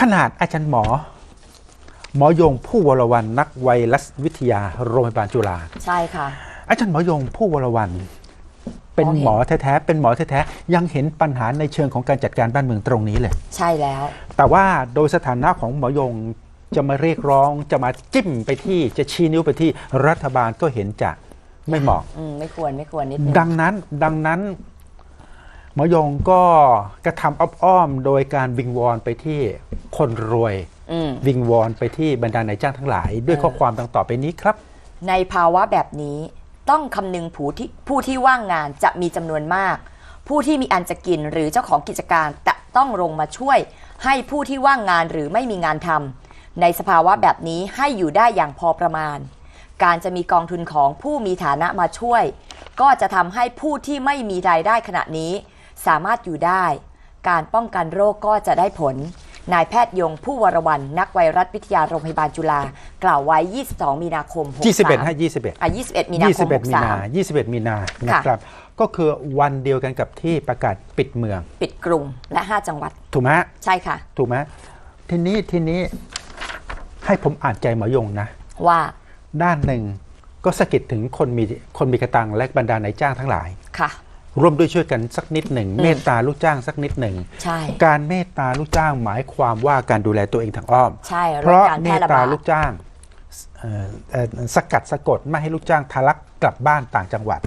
ขนาดอาจารย์หมอ หมอยงผู้วรวันนักไวรัสวิทยาโรงพยาบาลจุฬาใช่ค่ะ อาจารย์หมอยงผู้วรวันเป็นมองเห็นหมอแท้ๆ เป็นหมอแท้ๆ ยังเห็นปัญหาในเชิงของการจัดการบ้านเมืองตรงนี้เลย ใช่แล้ว แต่ว่าโดยสถานะของหมอยงจะมาเรียกร้อง จะมาจิ้มไปที่ จะชี้นิ้วไปที่รัฐบาลก็เห็นจะไม่เหมาะอืมไม่ควรไม่ควรนิดนึงดังนั้นดังนั้น หมอยงก็กระทำอ้อมๆโดยการวิงวอนไปที่คนรวยอืมวิงวอนไปที่บรรดานายจ้างทั้งหลาย ด้วยเออข้อความดังต่อไปนี้ครับ ในภาวะแบบนี้ต้องคำนึงผู้ที่ผู้ที่ว่างงานจะมีจำนวนมาก ผู้ที่มีอันจะกินหรือเจ้าของกิจการจะต้องลงมาช่วย ให้ผู้ที่ว่างงานหรือไม่มีงานทำในสภาวะแบบนี้ให้อยู่ได้อย่างพอประมาณ การจะมีกองทุนของผู้มีฐานะมาช่วย ก็จะทำให้ผู้ที่ไม่มีรายได้ขณะนี้ สามารถอยู่ได้ การป้องกันโรคก็จะได้ผล นายแพทย์ยงผู้วรวันนักไวรัสวิทยาโรงพยาบาลจุฬา กล่าวไว้ 22 มีนาคม63 21ให้21 อะ 21 มีนาคม 21 มีนา 21 มีนานะครับ ก็คือวันเดียวกันกับที่ประกาศปิดเมือง 63 ปิดกรุงและ 5 จังหวัด ถูกไหมฮะใช่ค่ะ ถูกไหมทีนี้ทีนี้ให้ผมอ่านใจหมอยงนะ ว่า ด้านหนึ่งก็สะกิดถึงคนมีคนมีกระตังและบรรดานายจ้างทั้งหลาย ค่ะ ร่วมด้วยช่วยกันสักนิดหนึ่งอืมเมตตาลูกจ้างสักนิดหนึ่ง ใช่ การเมตตาลูกจ้างหมายความว่าการดูแลตัวเองทางอ้อม ใช่ลเพดราะการเมแพร่ตระตาบาดลูกจ้างเอ่อเอ่อสกัดสะกดไม่ให้ลูกจ้างทะลักกลับบ้านต่างจังหวัด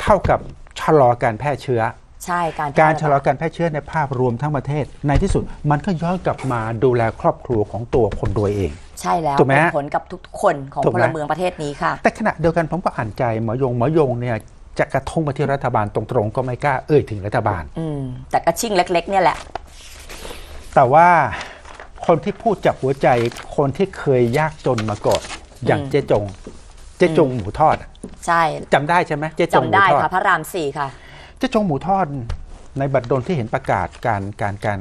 เท่ากับชะลอการแพร่เชื้อใช่การแพการบดชะลอการแพร่เชื้อในภาพรวมทั้งประเทศ ในที่สุดมันก็ย้อนกลับมาดูแลครอบครัวของตัวคนรวยเอง ใช่แล้วถูกไหมเป็นฮะผลกับทุกๆคนของถูกพไหมลเมืองประเทศนี้ค่ะ แต่ขณะเดียวกันผมก็อ่านใจหมอยงหมอยงเนี่ย จะกระทงมาที่รัฐบาลตรงๆ ก็ไม่กล้าเอ่ยถึงรัฐบาล อืมแต่กระชิ่งเล็ก ๆ เนี่ยแหละ แต่ว่าคนที่พูดจากหัวใจคนที่เคยยากจนมาก่อนอย่างอืมเจ๊จง เจ๊จงหมูทอดอะใช่จำได้ใช่ไหมเจ๊จงหมูจำได้ทอด ค่ะพระรามสี่ค่ะ เจ๊จงหมูทอดในบัตรดลที่เห็นประกาศการการการ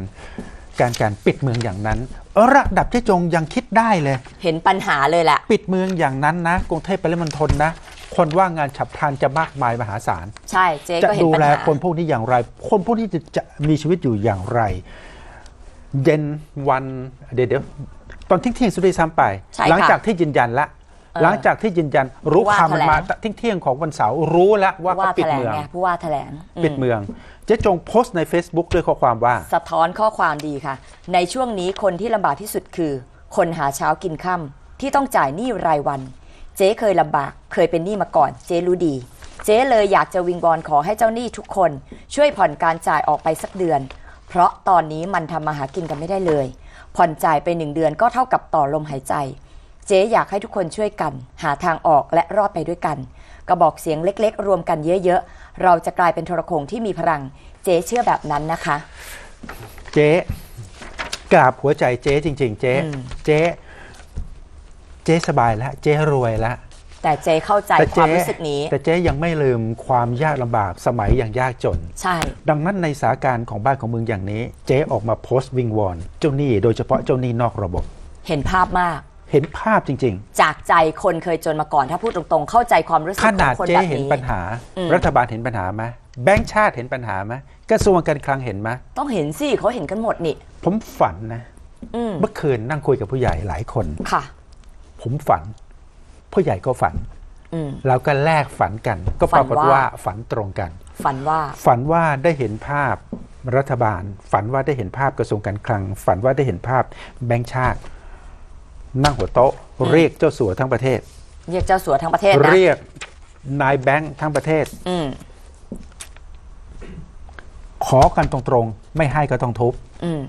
การการปิดเมืองอย่างนั้นระดับเจ๊จงยังคิดได้เลย เห็นปัญหาเลยแหละ ปิดเมืองอย่างนั้นนะกรุงเทพปริมณฑลนะ คนว่างงานฉับพลันจะมากมายมหาศาล ใช่เจ๊จะก็เห็นดูปัญแลหา คนพวกนี้อย่างไร คนพวกนี้จะจะมีชีวิตอยู่อย่างไร เย็นวันเดี๋ยวเดี๋ยวตอนเที่ยงเที่ยงสุดที่ซ้ำไป ใช่หลัค่ะจากที่ยืนยันละเออหลังจากที่ยืนยันรู้ผู้ว่าข่าวมันมาแถลง เที่ยงเที่ยงของวันเสาร์รู้แล้วว่าผู้ว่าเขาปิแถดลงเมือง ไงผู้ว่าแถลงอืม ปิดเมือง เจ๊จงโพสต์ใน Facebook ด้วยข้อความว่า สะท้อนข้อความดีค่ะ ในช่วงนี้คนที่ลำบากที่สุดคือ คนหาเช้ากินค่ำที่ต้องจ่ายหนี้รายวัน เจ๊เคยลำบาก เคยเป็นหนี้มาก่อน เจ๊รู้ดี เจ๊เลยอยากจะวิงวอนขอให้เจ้าหนี้ทุกคน ช่วยผ่อนการจ่ายออกไปสักเดือน เพราะตอนนี้มันทำมาหากินกันไม่ได้เลย ผ่อนจ่ายไปหนึ่งเดือนก็เท่ากับต่อลมหายใจ เจ๊อยากให้ทุกคนช่วยกัน หาทางออกและรอดไปด้วยกัน กระบอกเสียงเล็กๆ รวมกันเยอะๆ เราจะกลายเป็นโทรโขงที่มีพลัง เจ๊เชื่อแบบนั้นนะคะ เจ๊กราบหัวใจเจ๊จริง ๆ เจ๊ อืม เจ๊ เจ๊สบายแล้วเจ๊รวยแล้วแต่เจ๊เข้าใจแต่คเจ๊วามรู้สึกนี้ แต่เจ๊ยังไม่ลืมความยากลำบากสมัยอย่างยากจน ใช่ ดังนั้นในสถานการณ์ของบ้านของเมืองอย่างนี้ เจ๊ออกมาโพสต์วิงวอนเจ้าหนี้โดยเฉพาะเจ้าหนี้นอกระบบ เห็นภาพมากเห็นภาพจริงจากใจคนเคยจนมาก่อนถ้าพูดตรงๆ เข้าใจความรู้สึๆกขขนาอดงคนเจ๊แบบเห็นนี้ปัญหาอืมรัฐบาลเห็นปัญหาไหมแบงค์ชาติเห็นปัญหาไหมกระทรวงการคลังเห็นไหมต้องเห็นสิเขาเห็นกันหมดนี่ ผมฝันนะอืมเมื่อคืนนั่งคุยกับผู้ใหญ่หลายคนค่ะ ผมฝันผู้ใหญ่ก็ฝันอืมเราก็แลกฝันกัน ก็ปรากฏฝันว่าว่าฝันตรงกัน ฝันว่า ฝันว่าได้เห็นภาพรัฐบาล ฝันว่าได้เห็นภาพกระทรวงการคลัง ฝันว่าได้เห็นภาพแบงค์ชาติ นั่งหัวโต๊ะ เรียกเจ้าสัวทั้งประเทศ เรียกเจ้าสัวทั้งประเทศนะเรียกนายแบงค์ทั้งประเทศอืมขอกันตรงๆ ไม่ให้ก็ต้องทุบอืม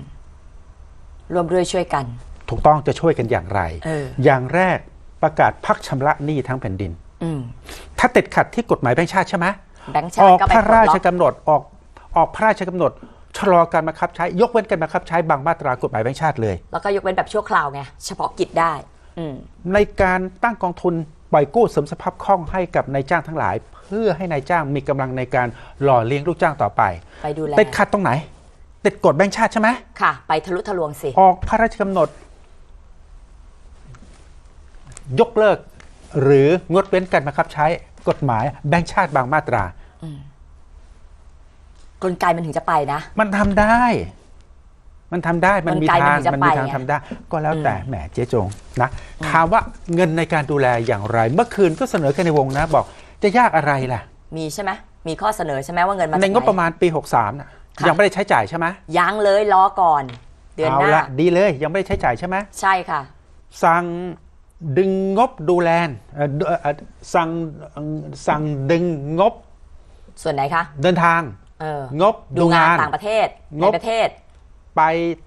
รวมด้วยช่วยกัน ถูกต้องจะช่วยกันอย่างไรเอออย่างแรกประกาศพักชำระหนี้ทั้งแผ่นดินอืมถ้าติดขัดที่กฎหมายแบงค์ชาติใช่ไหมแบงค์ชาอติอกก็ไปพระปลดราล็อชกกำหนดออกออกพระราชกำหนดชะลอการบังคับใช้ยกเว้นการบังคับใช้บางมาตรากฎหมายแบงค์ชาติเลย แล้วก็ยกเว้นแบบชั่วคราวไงเฉพาะกิจได้อืมในการตั้งกองทุนปล่อยกู้เสริมสภาพคล่องให้กับนายจ้างทั้งหลาย เพื่อให้นายจ้างมีกำลังในการหล่อเลี้ยงลูกจ้างต่อไปไปดูแลติดขัดตรงไหนติดกฎแบงค์ชาติใช่ไหมค่ะ ไปทะลุทะลวงสิ ออกพระราชกำหนด ยกเลิก หรืองดเว้นการบังคับใช้กฎหมายแบงค์ชาติบางมาตรา กลไกมันถึงจะไปนะ มันทำได้ มันทำได้ มันมีกลไกทางมันถึงจะมันมีไปทางไง ทำได้ ก็แล้วแต่อืมแหมเจ๊จงนะถามว่าเงินในการดูแลอย่างไร เมื่อคืนก็เสนอกันในวงนะ บอกจะยากอะไรล่ะ มีใช่ไหมมีข้อเสนอใช่ไหมว่าเงินมาจากในไหน งบประมาณปี 63น่ะค่ะ ยังไม่ได้ใช้จ่ายใช่ไหมยังเลยรอก่อน เดือนเอาหน้าละดีเลยยังไม่ได้ใช้จ่ายใช่ไหมใช่ค่ะ สั่ง ดึงงบดูแลเอ่อเอ่อเอ่อสั่งเอ่อสั่งดึงงบ ส่วนไหนคะ เดินทางเอองบดูงานต่างประเทศงในบประเทศ ไป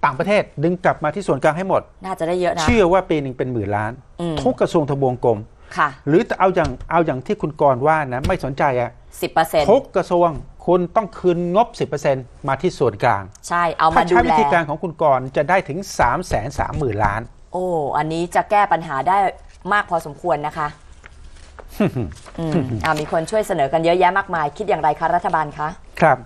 ต่างประเทศดึงกลับมาที่ส่วนกลางให้หมด น่าจะได้เยอะนะเชื่อว่าปีหนึ่งเป็นหมื่นล้านอืมทุกกระทรวงทบวงกรมค่ะหรือเอาอย่างเอาอย่างที่คุณกรณ์ว่านะไม่สนใจอะสิบเปอร์เซ็นต์ทุกกระทรวง คุณต้องคืนงบ 10%มาที่ส่วนกลาง ใช่ เอาถ้ามาดูใช้แลวิธีการของคุณกรณ์จะได้ถึง 3 3 0 0 0 0 ล้าน โอ้ อันนี้จะแก้ปัญหาได้มากพอสมควรนะคะอืมอ่ามีคนช่วยเสนอกันเยอะแยะมากมาย คิดอย่างไรคะรัฐบาลคะ ครับ